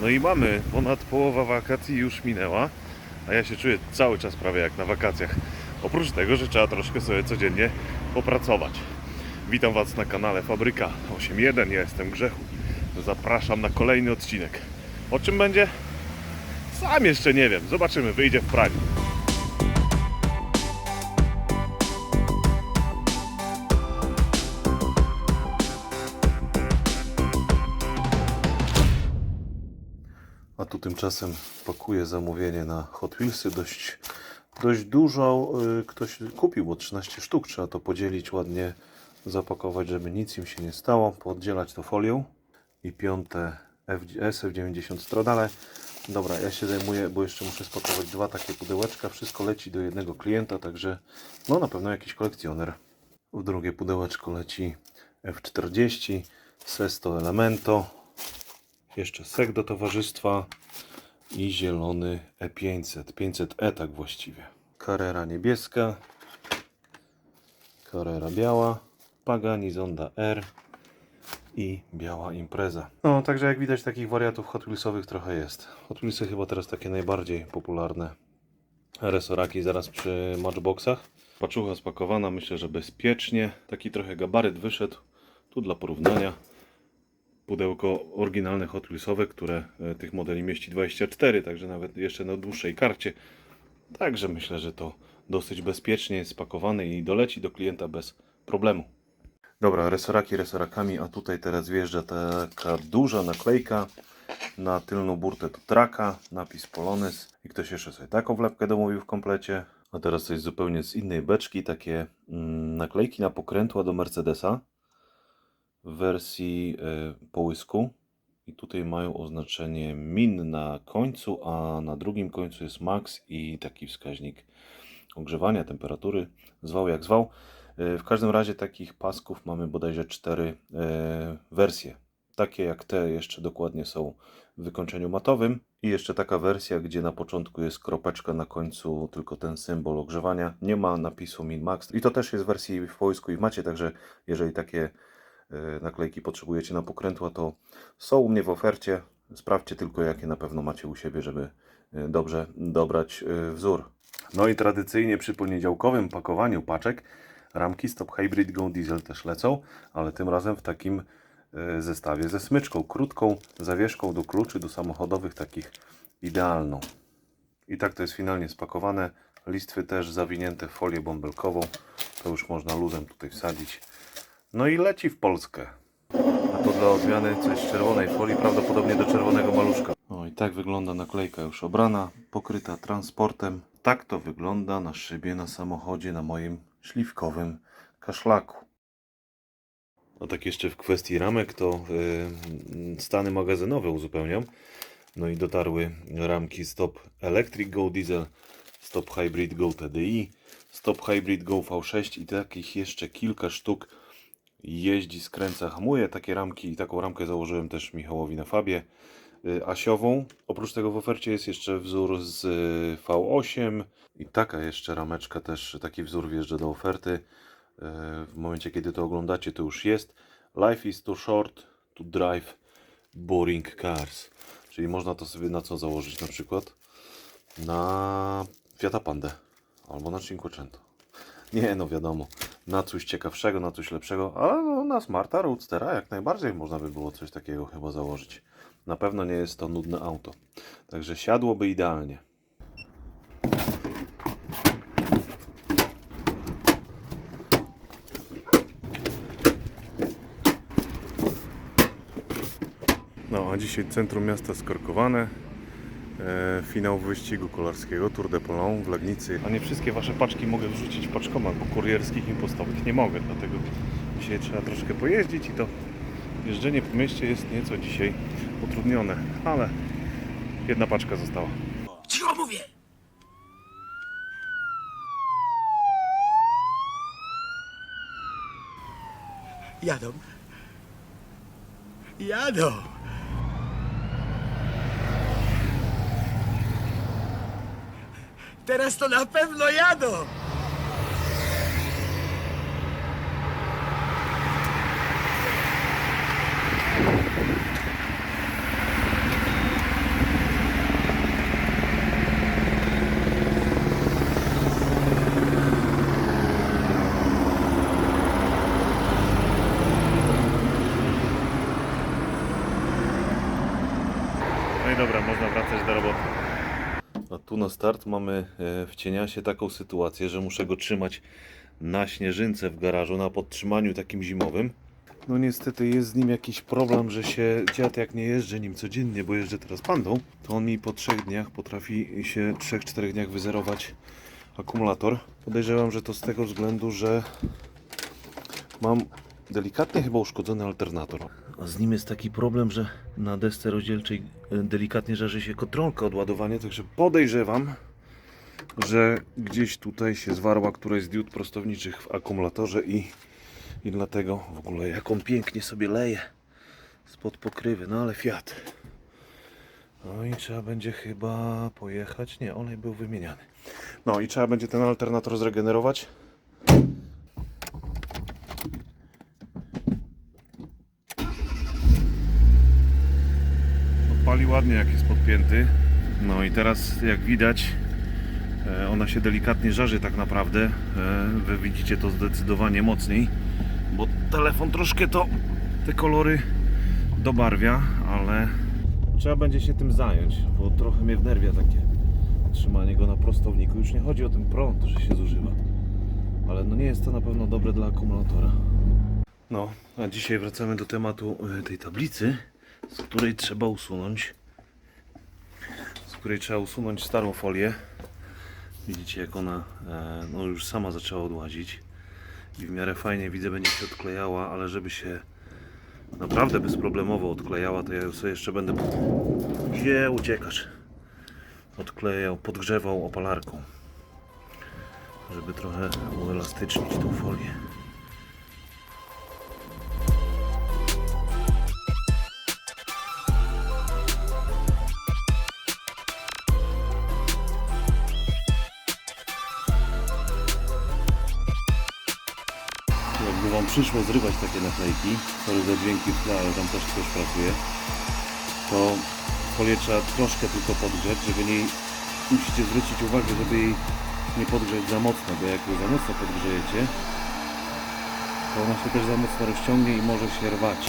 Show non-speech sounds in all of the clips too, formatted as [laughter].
No i mamy, ponad połowa wakacji już minęła, a ja się czuję cały czas prawie jak na wakacjach. Oprócz tego, że trzeba troszkę sobie codziennie popracować. Witam Was na kanale Fabryka 8.1, ja jestem Grzechu. Zapraszam na kolejny odcinek. O czym będzie? Sam jeszcze nie wiem, zobaczymy, wyjdzie w praniu. Tymczasem pakuję zamówienie na Hot Wheelsy. Dość, dość dużo y, ktoś kupił, bo 13 sztuk. Trzeba to podzielić ładnie, zapakować, żeby nic im się nie stało. Poddzielać to folią. I piąte F- SF90 stradale. Dobra, ja się zajmuję, bo jeszcze muszę spakować dwa takie pudełeczka. Wszystko leci do jednego klienta, także no na pewno jakiś kolekcjoner. W drugie pudełeczko leci F40, Sesto Elemento, jeszcze sek do towarzystwa i zielony E E500, 500E tak właściwie. Carrera niebieska, Carrera biała, Pagani Zonda R i biała impreza. No, także jak widać takich wariatów Hot Wheelsowych trochę jest. Hot Wheelsy chyba teraz takie najbardziej popularne resoraki zaraz przy matchboxach. Paczucha spakowana, myślę, że bezpiecznie. Taki trochę gabaryt wyszedł. Tu dla porównania pudełko oryginalne Hot Wheelsowe, które e, tych modeli mieści 24, także nawet jeszcze na dłuższej karcie. Także myślę, że to dosyć bezpiecznie jest spakowane i doleci do klienta bez problemu. Dobra, resoraki resorakami, a tutaj teraz wjeżdża taka duża naklejka na tylną burtę do traka, napis Polonez i ktoś jeszcze sobie taką wlepkę domówił w komplecie. A teraz coś zupełnie z innej beczki, takie mm, naklejki na pokrętła do Mercedesa wersji e, połysku. I tutaj mają oznaczenie min na końcu, a na drugim końcu jest max i taki wskaźnik ogrzewania, temperatury. Zwał jak zwał. E, W każdym razie takich pasków mamy bodajże cztery e, wersje. Takie jak te jeszcze dokładnie są w wykończeniu matowym. I jeszcze taka wersja, gdzie na początku jest kropeczka, na końcu tylko ten symbol ogrzewania. Nie ma napisu min max. I to też jest w wersji w połysku i w macie, także jeżeli takie naklejki potrzebujecie na pokrętła, to są u mnie w ofercie. Sprawdźcie tylko, jakie na pewno macie u siebie, żeby e, dobrze dobrać e, wzór. No i tradycyjnie przy poniedziałkowym pakowaniu paczek ramki Stop Hybrid Go Diesel też lecą, ale tym razem w takim e, zestawie ze smyczką, krótką zawieszką do kluczy, do samochodowych, takich idealną. I tak to jest finalnie spakowane. Listwy też zawinięte w folię bąbelkową. To już można luzem tutaj wsadzić. No i leci w Polskę. A to dla odmiany coś z czerwonej folii, prawdopodobnie do czerwonego maluszka. No i tak wygląda naklejka już obrana, pokryta transportem. Tak to wygląda na szybie na samochodzie na moim śliwkowym kaszlaku. A tak jeszcze w kwestii ramek to yy, stany magazynowe uzupełniam. No i dotarły ramki Stop Electric Go Diesel, Stop Hybrid Go TDI, Stop Hybrid Go V6 i takich jeszcze kilka sztuk jeździ, skręca, hamuje. Takie ramki, taką ramkę założyłem też Michałowi na Fabie y, asiową. Oprócz tego w ofercie jest jeszcze wzór z y, V8 i taka jeszcze rameczka też, taki wzór wjeżdża do oferty. Y, W momencie kiedy to oglądacie to już jest. Life is too short to drive boring cars. Czyli można to sobie na co założyć na przykład? Na Fiata Pandę albo na Cinquecento. Nie, no wiadomo, na coś ciekawszego, na coś lepszego, ale no, na Smarta Roadstera jak najbardziej można by było coś takiego chyba założyć. Na pewno nie jest to nudne auto. Także siadłoby idealnie. No, a dzisiaj centrum miasta skorkowane. E, finał wyścigu kolarskiego Tour de Polon w Legnicy. A nie wszystkie wasze paczki mogę wrzucić w paczkomat, bo kurierskich i postowych nie mogę, dlatego dzisiaj trzeba troszkę pojeździć i to jeżdżenie po mieście jest nieco dzisiaj utrudnione, ale jedna paczka została. Cicho mówię! Jadą. Jadą. Teraz to na pewno jadą. No i dobra, można wracać do roboty. A tu start mamy e, w cieniasie taką sytuację, że muszę go trzymać na śnieżynce w garażu, na podtrzymaniu takim zimowym. No niestety jest z nim jakiś problem, że się dziad jak nie jeżdżę nim codziennie, bo jeżdżę teraz pandą, to on mi po trzech dniach potrafi się 3-4 dniach wyzerować akumulator. Podejrzewam, że to z tego względu, że mam delikatnie chyba uszkodzony alternator. A z nim jest taki problem, że na desce rozdzielczej e, delikatnie żarzy się kontrolka od ładowania, także podejrzewam, że gdzieś tutaj się zwarła któraś z diod prostowniczych w akumulatorze i, i dlatego w ogóle jak on pięknie sobie leje spod pokrywy, no ale Fiat. No i trzeba będzie chyba pojechać, nie, olej był wymieniany. No i trzeba będzie ten alternator zregenerować. Odpali ładnie jak jest podpięty. No i teraz jak widać e, ona się delikatnie żarzy tak naprawdę. E, Wy widzicie to zdecydowanie mocniej, bo telefon troszkę to te kolory dobarwia, ale trzeba będzie się tym zająć, bo trochę mnie wnerwia takie trzymanie go na prostowniku. Już nie chodzi o ten prąd, że się zużywa, ale no nie jest to na pewno dobre dla akumulatora. No, a dzisiaj wracamy do tematu e, tej tablicy, z której trzeba usunąć z której trzeba usunąć starą folię. Widzicie jak ona e, no już sama zaczęła odłazić i w miarę fajnie widzę będzie się odklejała, ale żeby się naprawdę bezproblemowo odklejała, to ja sobie jeszcze będę gdzie uciekasz odklejał, podgrzewał opalarką żeby trochę uelastycznić tą folię. Przyszło zrywać takie naklejki, sorry za dźwięki w tle, ale tam też ktoś pracuje, to folię trzeba troszkę tylko podgrzać, żeby nie... Musicie zwrócić uwagę, żeby jej nie podgrzać za mocno, bo jak ją za mocno podgrzejecie, to ona się też za mocno rozciągnie i może się rwać.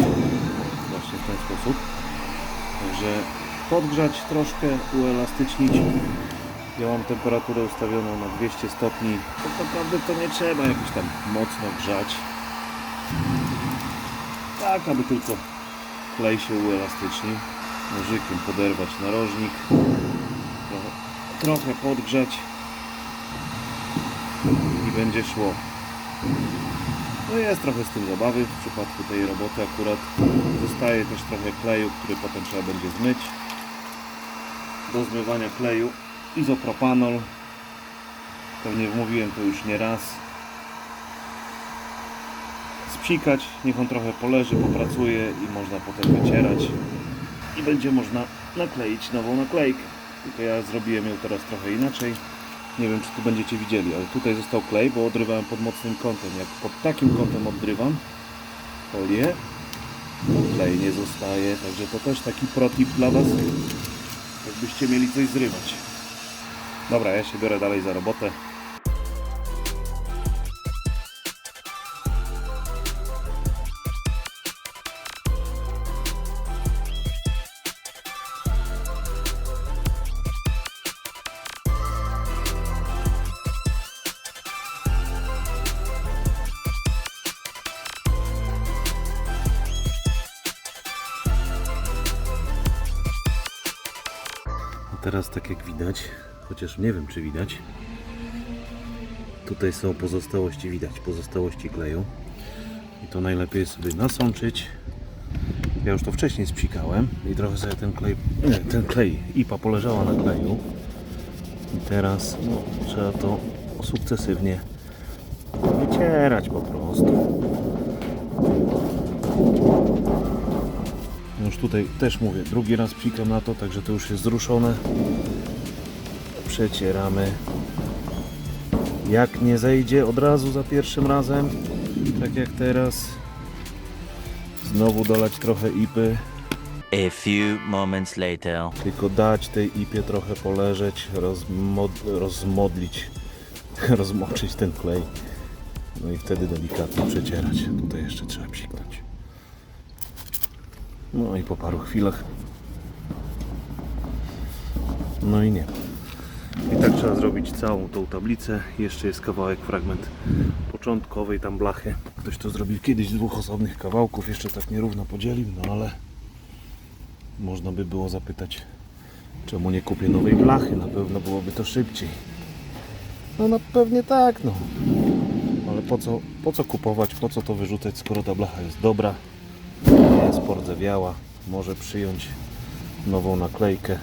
Właśnie w ten sposób. Także podgrzać troszkę, uelastycznić. Ja mam temperaturę ustawioną na 200 stopni. Tak naprawdę to nie trzeba jakoś tam mocno grzać. Tak, aby tylko klej się uelastycznił. Nożykiem poderwać narożnik. Trochę, trochę podgrzać. I będzie szło. No jest trochę z tym zabawy w przypadku tej roboty akurat. Zostaje też trochę kleju, który potem trzeba będzie zmyć. Do zmywania kleju izopropanol. Pewnie mówiłem to już nie raz. Niech on trochę poleży, popracuje i można potem wycierać. I będzie można nakleić nową naklejkę. Tylko ja zrobiłem ją teraz trochę inaczej. Nie wiem czy tu będziecie widzieli, ale tutaj został klej, bo odrywałem pod mocnym kątem. Jak pod takim kątem odrywam folię, to klej nie zostaje. Także to też taki protip dla Was, jakbyście mieli coś zrywać. Dobra, ja się biorę dalej za robotę. Teraz tak jak widać, chociaż nie wiem czy widać, tutaj są pozostałości, widać pozostałości kleju i to najlepiej sobie nasączyć. Ja już to wcześniej spsikałem i trochę sobie ten klej, ten klej, ipa poleżała na kleju i teraz no, trzeba to sukcesywnie wycierać po prostu. Już tutaj też mówię, drugi raz psikam na to, także to już jest zruszone. Przecieramy. Jak nie zejdzie od razu za pierwszym razem, tak jak teraz, znowu dolać trochę ipy, A few moments later. tylko dać tej ipie trochę poleżeć, rozmod rozmodlić, [laughs] rozmoczyć ten klej. No i wtedy delikatnie przecierać. Tutaj jeszcze trzeba psiknąć. No i po paru chwilach No i nie. I tak trzeba zrobić całą tą tablicę. Jeszcze jest kawałek, fragment początkowej tam blachy. Ktoś to zrobił kiedyś z dwóch osobnych kawałków, jeszcze tak nierówno podzielił, no ale można by było zapytać, czemu nie kupię nowej blachy, na pewno byłoby to szybciej. No na pewnie tak, no. Ale po co, po co kupować, po co to wyrzucać, skoro ta blacha jest dobra, pordzewiała, może przyjąć nową naklejkę,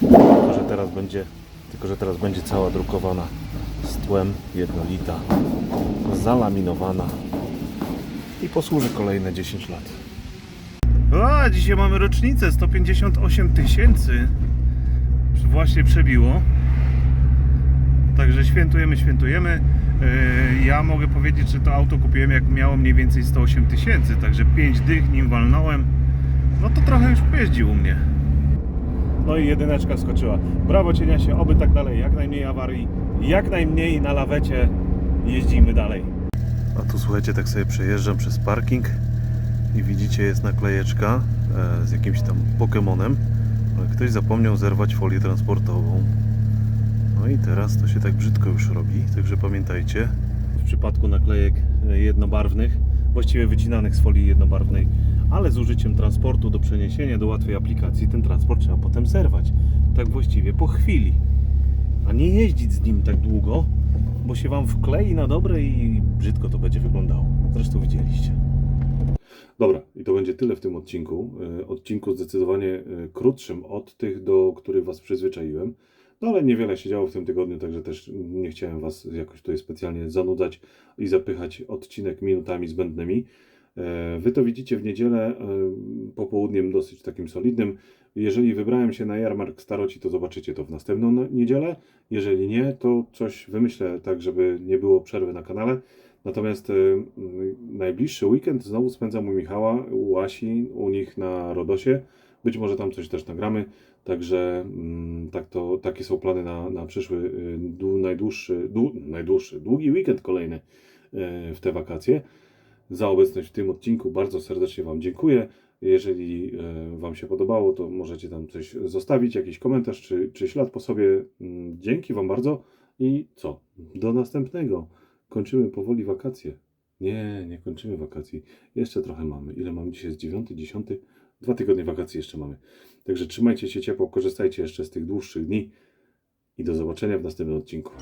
tylko że teraz będzie, tylko że teraz będzie cała drukowana z tłem jednolita, zalaminowana i posłuży kolejne 10 lat. A, dzisiaj mamy rocznicę 158 tysięcy. Właśnie przebiło. Także świętujemy, świętujemy. Yy, Ja mogę powiedzieć, że to auto kupiłem jak miało mniej więcej 108 tysięcy, także 5 dych nim walnąłem. No to trochę już pojeździł u mnie. No i jedyneczka skoczyła. Brawo cieniasie, oby tak dalej, jak najmniej awarii, jak najmniej na lawecie jeździmy dalej. A tu słuchajcie, tak sobie przejeżdżam przez parking i widzicie jest naklejeczka e, z jakimś tam Pokemonem, ale ktoś zapomniał zerwać folię transportową. No i teraz to się tak brzydko już robi, także pamiętajcie. W przypadku naklejek e, jednobarwnych, właściwie wycinanych z folii jednobarwnej, ale z użyciem transportu do przeniesienia do łatwej aplikacji, ten transport trzeba potem zerwać. Tak właściwie po chwili. A nie jeździć z nim tak długo, bo się Wam wklei na dobre i brzydko to będzie wyglądało. Zresztą widzieliście. Dobra, i to będzie tyle w tym odcinku. E, Odcinku zdecydowanie e, krótszym od tych, do których Was przyzwyczaiłem. No ale niewiele się działo w tym tygodniu, także też nie chciałem Was jakoś tutaj specjalnie zanudzać i zapychać odcinek minutami zbędnymi. E, Wy to widzicie w niedzielę e, popołudniem dosyć takim solidnym. Jeżeli wybrałem się na jarmark staroci, to zobaczycie to w następną no- niedzielę. Jeżeli nie, to coś wymyślę tak, żeby nie było przerwy na kanale. Natomiast e, najbliższy weekend znowu spędzam u Michała, u Asi, u nich na Rodosie. Być może tam coś też nagramy. Także mm, tak to, takie są plany na, na przyszły y, dłu- najdłuższy, dłu, najdłuższy, długi weekend kolejny y, w te wakacje. Za obecność w tym odcinku bardzo serdecznie Wam dziękuję. Jeżeli y, Wam się podobało, to możecie tam coś zostawić, jakiś komentarz czy, czy ślad po sobie. Mm, Dzięki Wam bardzo i co? Do następnego. Kończymy powoli wakacje. Nie, nie kończymy wakacji. Jeszcze trochę mamy. Ile mamy dzisiaj? Jest 9, 10? Dwa tygodnie wakacji jeszcze mamy. Także trzymajcie się ciepło, korzystajcie jeszcze z tych dłuższych dni i do zobaczenia w następnym odcinku.